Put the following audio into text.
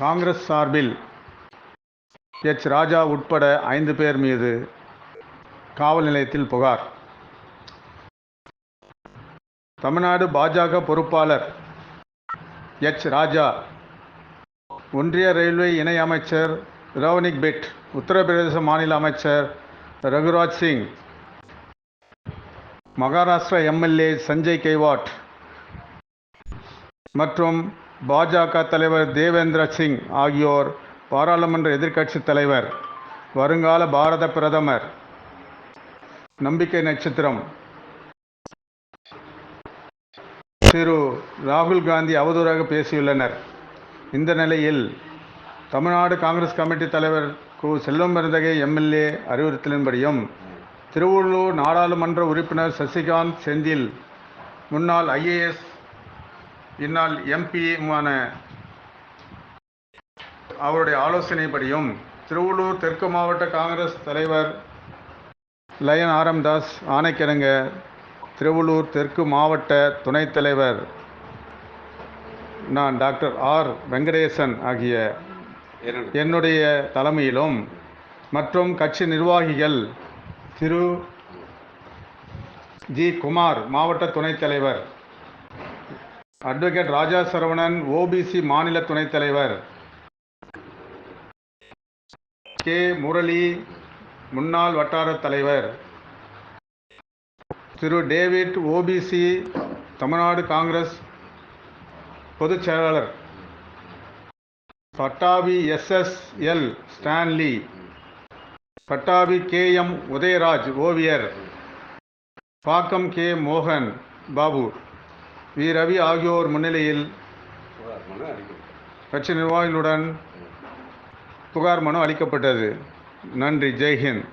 காங்கிரஸ் சார்பில் எச். ராஜா உட்பட ஐந்து பேர் மீது காவல் நிலையத்தில் புகார். தமிழ்நாடு பாஜக பொறுப்பாளர் எச். ராஜா ஒன்றிய ரயில்வே இணை அமைச்சர் ரவனிக் பெட் உத்தரப்பிரதேச மாநில அமைச்சர் ரகுராஜ் சிங் மகாராஷ்டிரா எம்எல்ஏ சஞ்சய் கெய்வாட் மற்றும் பாஜக தலைவர் தேவேந்திர சிங் ஆகியோர் பாராளுமன்ற எதிர்க்கட்சித் தலைவர் வருங்கால பாரத பிரதமர். நம்பிக்கை நட்சத்திரம். திரு. ராகுல் காந்தி அவதூறாக பேசியுள்ளனர். இந்த நிலையில் தமிழ்நாடு காங்கிரஸ் கமிட்டி தலைவர் கு. செல்வம் பிறந்தகை எம்எல்ஏ அறிவுறுத்தலின்படியும் திருவள்ளூர் நாடாளுமன்ற உறுப்பினர் சசிகாந்த் செந்தில் முன்னாள் ஐஏஎஸ் இந்நாள் எம்பியுமான அவருடைய ஆலோசனைப்படியும் திருவள்ளூர் தெற்கு மாவட்ட காங்கிரஸ் தலைவர் லயன் ஆரம்தாஸ் ஆணைக்கிழங்க திருவள்ளூர் தெற்கு மாவட்ட துணைத் தலைவர் நான் டாக்டர் ஆர் வெங்கடேசன் ஆகிய என்னுடைய தலைமையிலும் மற்றும் கட்சி நிர்வாகிகள் திரு ஜி குமார் மாவட்ட துணைத் தலைவர் அட்வொகேட் ராஜா சரவணன் ஓபிசி மாநில துணைத் தலைவர். கே முரளி முன்னாள் வட்டார தலைவர். திரு. டேவிட் ஓபிசி தமிழ்நாடு காங்கிரஸ் பொதுச் செயலாளர். Pattabi SSL Stanley. Pattabi K M Udayaraj ஓவியர். பாக்கம் கே மோகன் பாபு வி. ரவி ஆகியோர் முன்னிலையில் கட்சி நிர்வாகிகளுடன் புகார் மனு அளிக்கப்பட்டது. நன்றி. ஜெய்ஹிந்த்